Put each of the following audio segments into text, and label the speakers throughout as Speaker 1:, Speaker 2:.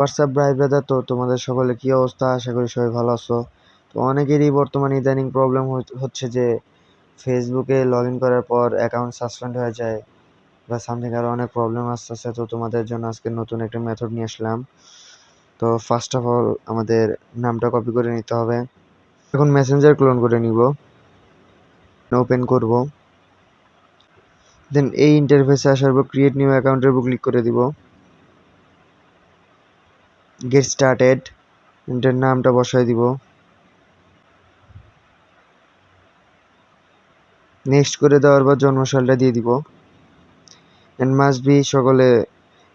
Speaker 1: WhatsApp ভাই brother তো তোমাদের সকলে কি অবস্থা? আশা করি সবাই ভালো আছো। তো অনেকেরই বর্তমানে ইদানিং প্রবলেম হচ্ছে যে ফেসবুকে লগ ইন করার পর অ্যাকাউন্ট সাসপেন্ড হয়ে যায় বা সামথিং আরও অনেক প্রবলেম আসতেছে। তো তোমাদের জন্য আজকে নতুন একটা মেথড নিয়ে আসলাম। তো ফার্স্ট অফ অল আমাদের নামটা কপি করে নিতে হবে। এখন মেসেঞ্জার ক্লোন করে নিব। ওপেন করব। দেন এই ইন্টারফেসে আসার পর ক্রিয়েট নিউ অ্যাকাউন্টের উপর ক্লিক করে দিব। গেট স্টার্টেড এটার নামটা বসাই দিব। নেক্সট করে দেওয়ার পর জন্মসালটা দিয়ে দিব। অ্যান্ড মাস্ট বি সকলে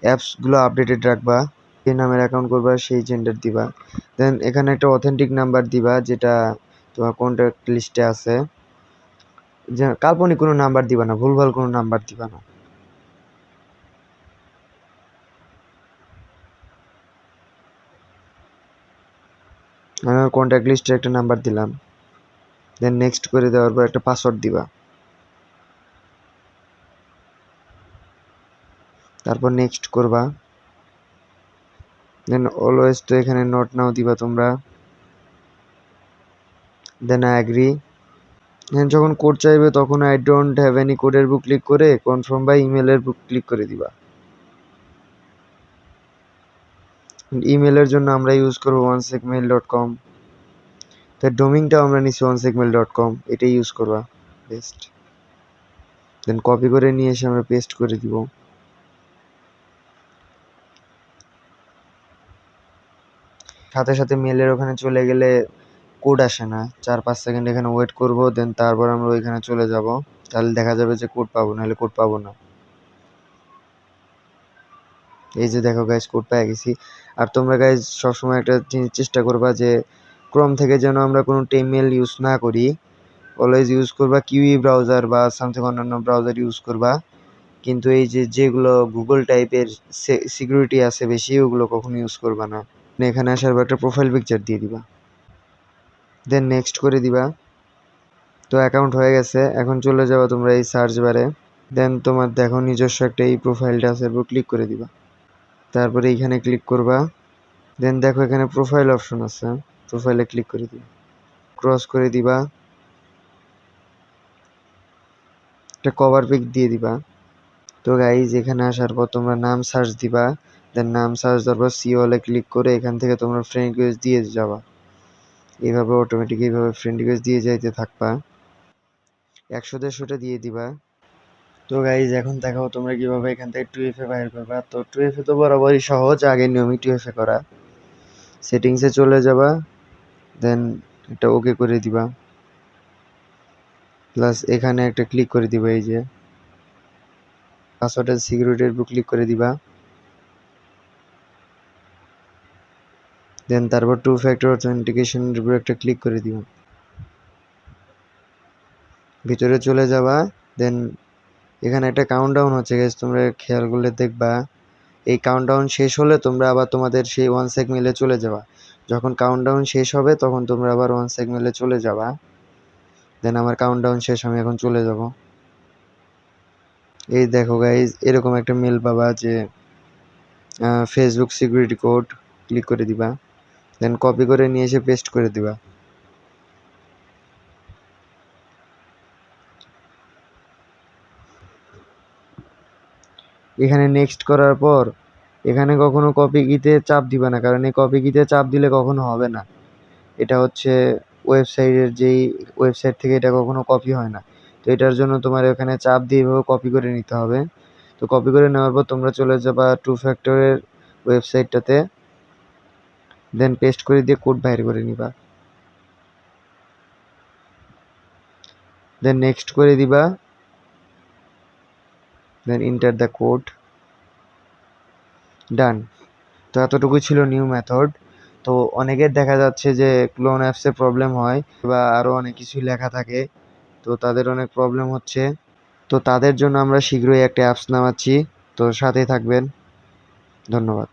Speaker 1: অ্যাপসগুলো আপডেটেড রাখবা। যে নামের অ্যাকাউন্ট করবা, সেই জেন্ডার দিবা। দেন এখানে একটা অথেন্টিক নাম্বার দিবা, যেটা তোমার কন্ট্যাক্ট লিস্টে আছে। যে কাল্পনিক কোনো নাম্বার দিবা না, ভুলভাল কোনো নাম্বার দিবা না। আমি আমার কন্ট্যাক্ট লিস্টে একটা নাম্বার দিলাম। দেন নেক্সট করে দেওয়ার পর একটা পাসওয়ার্ড দিবা। তারপর নেক্সট করবা। দেন অলওয়েজ তো এখানে নোট নাও দিবা তোমরা। দেন আই অ্যাগ্রি দেন যখন কোড চাইবে তখন আই ডোন্ট হ্যাভ এনি কোডের বুক ক্লিক করে কনফার্ম বা ইমেলের বুক ক্লিক করে দিবা। ইমেলের জন্য আমরা ইউজ করব ওয়ান মেল ডট কম তার ডোমিংটাও আমরা নিচ্ছি ওয়ান মেল ডট কম এটাই ইউজ করবা বেস্ট দেন কপি করে নিয়ে এসে আমরা পেস্ট করে দিব। সাথে সাথে মেলের ওখানে চলে গেলে কোড আসে না, চার পাঁচ সেকেন্ড এখানে ওয়েট করব দেন তারপর আমরা ওইখানে চলে যাব। তাহলে দেখা যাবে যে কোড পাবো, নাহলে কোড পাবো না। এই যে দেখো গাইজ কোড পেয়ে গেছি। আর তোমরা গাইজ সবসময় একটা জিনিস চেষ্টা করবা যে ক্রোম থেকে যেন আমরা কোনো টেমেল ইউজ না করি। অলওয়েজ ইউজ করবা কিউই ব্রাউজার বা সামথিং অন্যান্য ব্রাউজার ইউজ করবা। কিন্তু এই যে যেগুলো গুগল টাইপের সিকিউরিটি আছে বেশি, ওগুলো কখনো ইউজ করবা না। এখানে আসার পর একটা প্রোফাইল পিকচার দিয়ে দিবা। দেন নেক্সট করে দিবা। তো অ্যাকাউন্ট হয়ে গেছে, এখন চলে যাবা তোমরা এই সার্চ বারে দেন তোমার দেখো নিজস্ব একটা এই প্রোফাইলটা আছে, এরপর ক্লিক করে দিবা। তারপরে এইখানে ক্লিক করবা। দেন দেখো এখানে প্রোফাইল অপশন আছে। প্রোফাইলে ক্লিক করে দিবা। ক্রস করে দিবা। একটা কভার পিক দিয়ে দিবা। তো গাইজ এখানে আসার পর তোমরা নাম সার্চ দিবা। দেন নাম সার্চ দেওয়ার পর সি হলে ক্লিক করে এখান থেকে তোমরা ফ্রেন্ড রিকোয়েস্ট দিয়ে যাবা। এইভাবে অটোমেটিক এইভাবে ফ্রেন্ড রিকোয়েস্ট দিয়ে যাইতে থাকবা। একশো দেড়শোটা দিয়ে দিবা। তো গাইজ এখন দেখাও তোমরা কীভাবে এখান থেকে টু এফ বাইর করবা। তো টু এফ তো বরাবরই সহজ, আগে নিয়মই টু এফ করা। সেটিংসে চলে যাবা দেন এটা ওকে করে দিবা। প্লাস এখানে একটা ক্লিক করে দিবা, এই যে। পাসওয়ার্ডের সিকিউরিটির উপর ক্লিক করে দিবা। দেন তারপর টু ফ্যাক্টর অথেন্টিকেশনের উপর একটা ক্লিক করে দিবা। ভিতরে চলে যাবা দেন এখানে একটা কাউন্টডাউন হচ্ছে গেছে তোমরা খেয়াল করলে দেখবা। এই কাউন্টডাউন শেষ হলে তোমরা আবার তোমাদের সেই ওয়ান সেক মিলে চলে যাবা। যখন কাউন্টডাউন শেষ হবে, তখন তোমরা আবার ওয়ান সেক মিলে চলে যাবা। দেন আমার কাউন্টডাউন শেষ, আমি এখন চলে যাব। এই দেখো গাইজ এরকম একটা মেল পাবা যে ফেসবুক সিকিউরিটি কোড ক্লিক করে দিবা। দেন কপি করে নিয়ে এসে পেস্ট করে দিবা। এখানে নেক্সট করার পর, এখানে কখনো কপি কিতে চাপ দিবা না, কারণ এই কপি কিতে চাপ দিলে কখনো হবে না। এটা হচ্ছে ওয়েবসাইটের যেই ওয়েবসাইট থেকে এটা কখনো কপি হয় না। তো এটার জন্য তোমার এখানে চাপ দিয়ে এভাবে কপি করে নিতে হবে। তো কপি করে নেওয়ার পর তোমরা চলে যাবা টু ফ্যাক্টরের ওয়েবসাইটটাতে দেন পেস্ট করে দিয়ে কোড বাইর করে নিবা। দেন নেক্সট করে দিবা। Then enter the code done তো এতটুকু ছিল নিউ মেথড তো অনেকের দেখা যাচ্ছে যে ক্লোন অ্যাপসে প্রবলেম হয় বা আরও অনেক কিছুই লেখা থাকে। তো তাদের অনেক প্রবলেম হচ্ছে। তো তাদের জন্য আমরা শীঘ্রই একটা অ্যাপস নামাচ্ছি। তো সাথে থাকবেন। ধন্যবাদ।